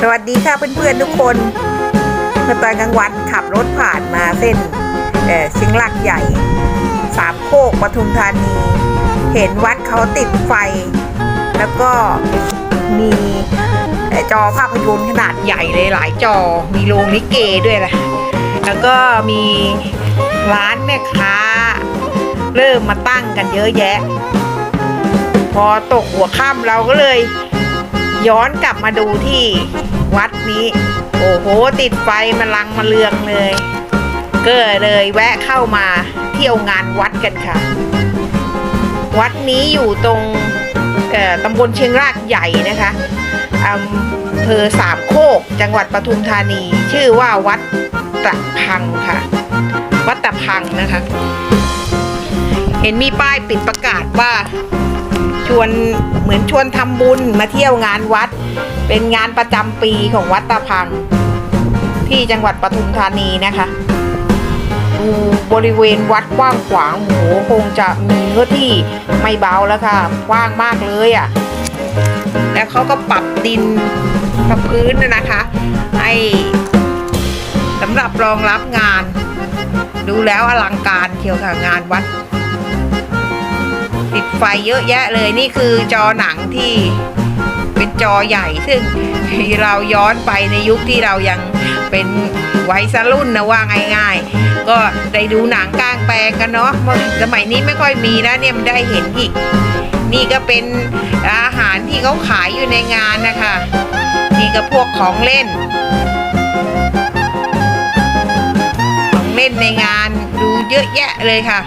สวัสดีค่ะเพื่อนๆทุกคนเมื่อตอนกลางวันขับรถผ่านมาเส้นเอ่อเชียงรากใหญ่ สามโคกปทุมธานี เห็นวัดเขาติดไฟ แล้วก็มีจอภาพยนตร์ขนาดใหญ่เลยหลายจอ มีโรงลิเกด้วยนะแล้วก็มีร้านแม่ค้า เริ่มมาตั้งกันเยอะแยะ พอตกหัวค่ำเราก็เลย ย้อนกลับมาดูที่วัดนี้ โอ้โห ติดไฟมาลังมาเลืองเลย ก็เลยแวะเข้ามาเที่ยวงานวัดกันค่ะ วัดนี้อยู่ตรงตำบลเชียงรากใหญ่นะคะอำเภอสามโคก จังหวัดปทุมธานี ชื่อว่าวัดตะพังค่ะ วัดตะพังนะคะ เห็นมีป้ายปิดประกาศว่า ชวนเหมือนชวนทำบุญมาเที่ยวงานวัด เป็นงานประจำปีของวัดตาพัง ที่จังหวัดปทุมธานีนะคะดูบริเวณวัดกว้างขวางโหคงจะมีเนื้อที่ไม่เบาแล้วค่ะกว้างมากเลยอะ่ะ แล้วเขาก็ปรับดินปรับพื้นนะคะให้สำหรับรองรับงาน ดูแล้วอลังการเชียวค่ะงานวัด ติดไฟเยอะแยะเลยนี่คือจอหนังที่เป็นจอใหญ่ซึ่งเราย้อนไปในยุคที่เรายังเป็นวัยรุ่นนะว่าง่าย ๆ ก็ได้ดูหนังกลางแปลงกันเนาะสมัยนี้ไม่ค่อยมีแล้วเนี่ยมันได้เห็นอีก นี่ก็เป็นอาหารที่เขาขายอยู่ในงานนะคะ นี่ก็พวกของเล่น ของเล่นในงานดูเยอะแยะเลยค่ะ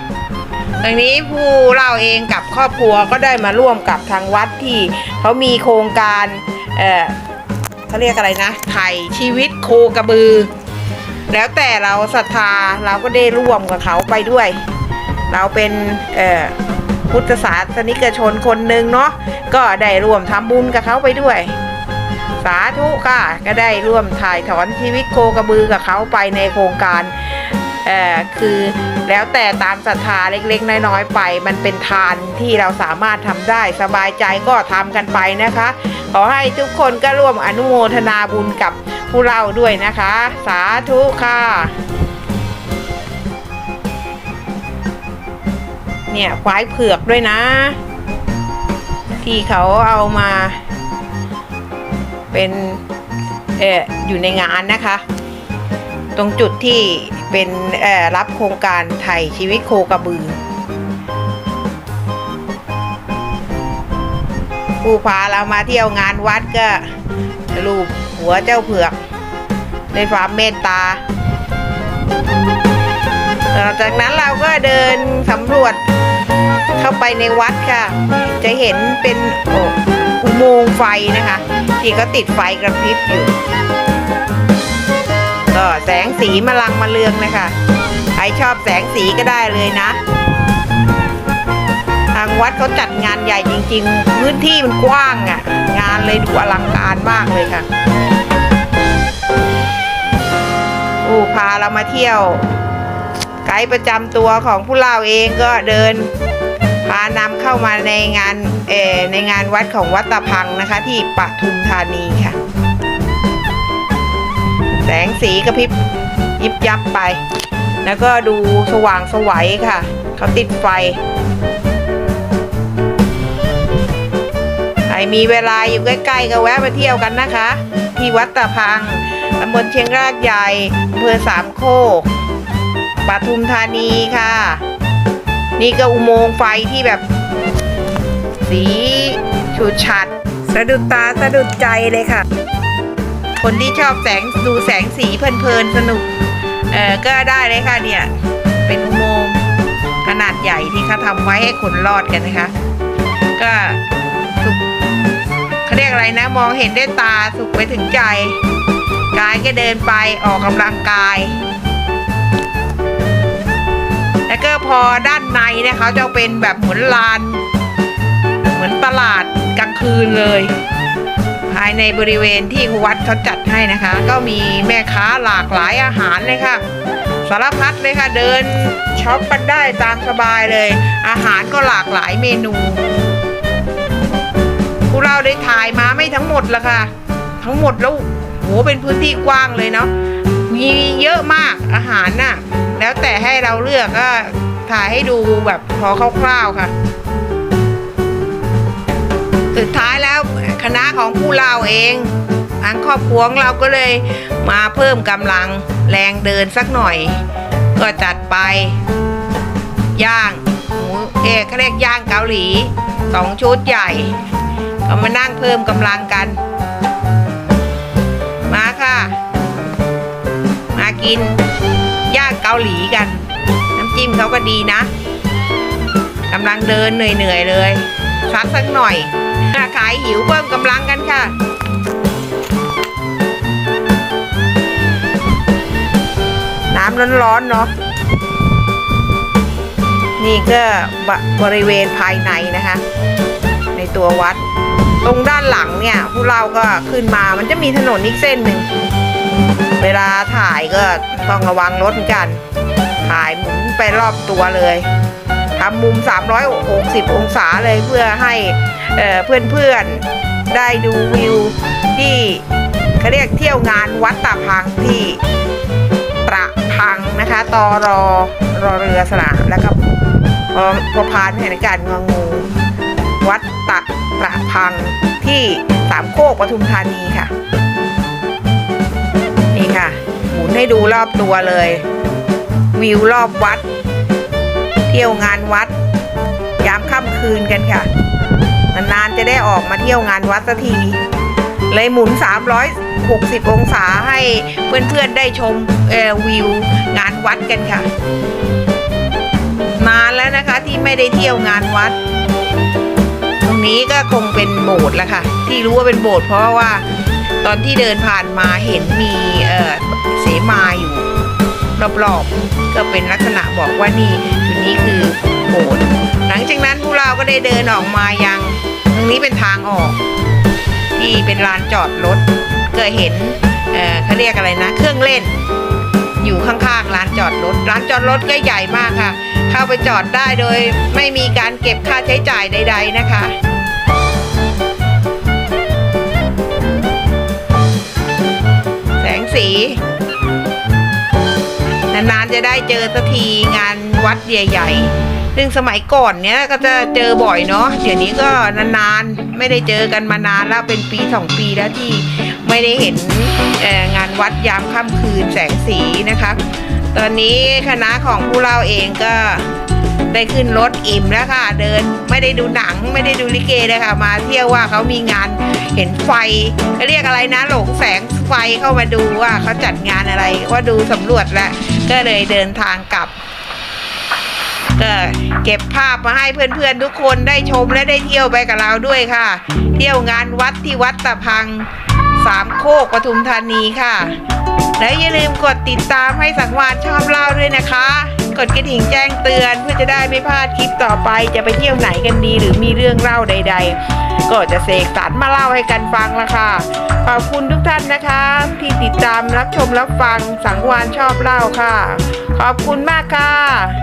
ทางนี้ผู้เล่าเองกับครอบครัวก็ได้มาร่วมกับทางวัดที่เขามีโครงการเอ่อเขาเรียกอะไรนะไถ่ชีวิตโคกระบือ แล้วแต่เราศรัทธาเราก็ได้ร่วมกับเขาไปด้วย เราเป็นเอ่อพุทธศาสนิกชนคนหนึ่งเนาะก็ได้ร่วมทำบุญกับเขาไปด้วย สาธุค่ะก็ได้ร่วมถ่ายถอนชีวิตโคกระบือกับเขาไปในโครงการ เอ่อคือแล้วแต่ตามศรัทธาเล็กๆ น้อยๆไป มันเป็นทานที่เราสามารถทำได้สบายใจก็ทำกันไปนะคะ ขอให้ทุกคนก็ร่วมอนุโมทนาบุญกับผู้เล่าด้วยนะคะ สาธุค่ะเนี่ยควายเผือกด้วยนะ ที่เขาเอามา เป็นเอออยู่ในงานนะคะ ตรงจุดที่เป็นรับโครงการไถ่ชีวิตโคกระบือผู้พาเรามาเที่ยวงานวัดก็รูปหัวเจ้าเผือก ในความเมตตาหลังจากนั้นเราก็เดินสำรวจเข้าไปในวัดค่ะ จะเห็นเป็นโอ้อุโมงค์ไฟนะคะ ที่เขาติดไฟกระพริบอยู่ ก็แสงสีมาลังมาเลืองนะคะใครชอบแสงสีก็ได้เลยนะ ทางวัดเขาจัดงานใหญ่จริง ๆ พื้นที่มันกว้างอะ่ะ งานเลยดูอลังการมากเลยค่ะอู้พาเรามาเที่ยว ไกด์ประจำตัวของผู้เล่าเองก็เดินพานำเข้ามาในงานเอในงานวัดของวัดตะพังนะคะ ที่ปทุมธานีค่ะ งสีกระพริบยิบยับไป แล้วก็ดูสว่างสวัยค่ะ เขาติดไฟ ใครมีเวลาอยู่ใกล้ๆก็แวะมาเที่ยวกันนะคะ ที่วัดตะพังตำบลเชียงรากใหญ่อำเภอสามโคกปทุมธานีค่ะ นี่ก็อุโมงค์ไฟที่แบบ สีฉูดฉัดสะดุดตาสะดุดใจเลยค่ะ คนที่ชอบแสงดูแสงสีเพลินๆสนุก เออก็ได้เลยค่ะเนี่ย เป็นอุโมงค์ขนาดใหญ่ที่เขาทำไว้ให้คนรอดกันนะคะ ก็สุขเขาเรียกอะไรนะ มองเห็นด้วยตาสุขไปถึงใจ กายก็เดินไปออกกำลังกาย แล้วก็พอด้านในเนี่ยเขาจะเป็นแบบเหมือนลาน เหมือนตลาดกลางคืนเลยายในบริเวณที่วัดเขาจัดให้นะคะ ก็มีแม่ค้าหลากหลายอาหารเลยค่ะ สารพัดเลยค่ะเดินช็อปกันได้ตามสบายเลย อาหารก็หลากหลายเมนูพวกเราได้ถ่ายมาไม่ทั้งหมดละค่ะ ทั้งหมดแล้วโหเป็นพื้นที่กว้างเลยเนาะมีเยอะมากอาหารน่ะ แล้วแต่ให้เราเลือกก็ถ่ายให้ดูแบบพอคร่าวๆค่ะ สุดท้ายแล้ว คณะของผู้เราเองทางครอบครัวเราก็เลยมาเพิ่มกำลังแรงเดินสักหน่อย ก็จัดไป ย่างหมูเอกเขาเรียกย่างเกาหลีสองชุดใหญ่ ก็มานั่งเพิ่มกำลังกัน มาค่ะ มากินย่างเกาหลีกัน น้ำจิ้มเขาก็ดีนะกำลังเดินเหนื่อยๆเลยซัดสักหน่อย ขายหิวเพิ่มกำลังกันค่ะ น้ำร้อนๆเนาะนี่ก็บบริเวณภายในนะคะ ในตัววัด ตรงด้านหลังเนี่ยผู้เราก็ขึ้นมามันจะมีถนนอีกเส้นหนึ่ง เวลาถ่ายก็ต้องระวังรถเหมือนกัน ถ่ายหมุนไปรอบตัวเลย ทำมุม 360 องศาเลยเพื่อให้เอ่อเพื่อนๆได้ดูวิวที่เขาเรียกเที่ยวงานวัดตาพังที่ตระพังนะคะตอรอรอเรือสระแล้วก็พอพอพานแห่งการงองู วัดตะตระพังที่สามโคกปทุมธานีค่ะ นี่ค่ะ หมุนให้ดูรอบตัวเลย วิวรอบวัด เที่ยวงานวัด ยามค่ำคืนกันค่ะ นานๆจะได้ออกมาเที่ยวงานวัดสักที เลยหมุน 360 องศาให้เพื่อนๆได้ชมวิวงานวัดกันค่ะ นานแล้วนะคะที่ไม่ได้เที่ยวงานวัด ตรงนี้ก็คงเป็นโบสถ์แหละค่ะ ที่รู้ว่าเป็นโบสถ์เพราะว่าตอนที่เดินผ่านมาเห็นมีเเสมาอยู่รอบๆก็เป็นลักษณะบอกว่านี่ นี้คือโบสถ์หลังจากนั้นพวกเราก็ได้เดินออกมายัง ตรงนี้เป็นทางออก ที่เป็นลานจอดรถก็เห็นเอ่อเขาเรียกอะไรนะ เครื่องเล่น อยู่ข้างๆลานจอดรถร้านจอดรถก็ใหญ่มากค่ะ เข้าไปจอดได้โดยไม่มีการเก็บค่าใช้จ่ายใด ๆนะคะแสงสี จะได้เจอสักทีงานวัดใหญ่ๆ ซึ่งสมัยก่อนเนี้ยก็จะเจอบ่อยเนาะ เดี๋ยวนี้ก็นานๆ ไม่ได้เจอกันมานานแล้วเป็นปีสองปีแล้วที่ไม่ได้เห็นงานวัดยามค่ำคืนแสงสีนะคะ ตอนนี้คณะของผู้เล่าเองก็ได้ขึ้นรถอิ่มแล้วค่ะ เดินไม่ได้ดูหนังไม่ได้ดูลิเกเลยค่ะ มาเที่ยวว่าเขามีงานเห็นไฟเขาเรียกอะไรนะ หลงแสงไฟเข้ามาดูว่าเขาจัดงานอะไรว่าดูสำรวจแล้ว ก็เลยเดินทางกลับ ก็เก็บภาพมาให้เพื่อนๆทุกคนได้ชมและได้เที่ยวไปกับเราด้วยค่ะ เที่ยวงานวัดที่วัดตะพังสามโคกปทุมธานีค่ะ และอย่าลืมกดติดตามให้สังวานชอบเล่าด้วยนะคะ กดกระดิ่งแจ้งเตือนเพื่อจะได้ไม่พลาดคลิปต่อไป จะไปเที่ยวไหนกันดีหรือมีเรื่องเล่าใด ๆ ก็จะเสกสรรมาเล่าให้กันฟังละค่ะขอบคุณทุกท่านนะคะ ที่ติดตามรับชมรับฟังสังวานชอบเล่าค่ะ ขอบคุณมากค่ะ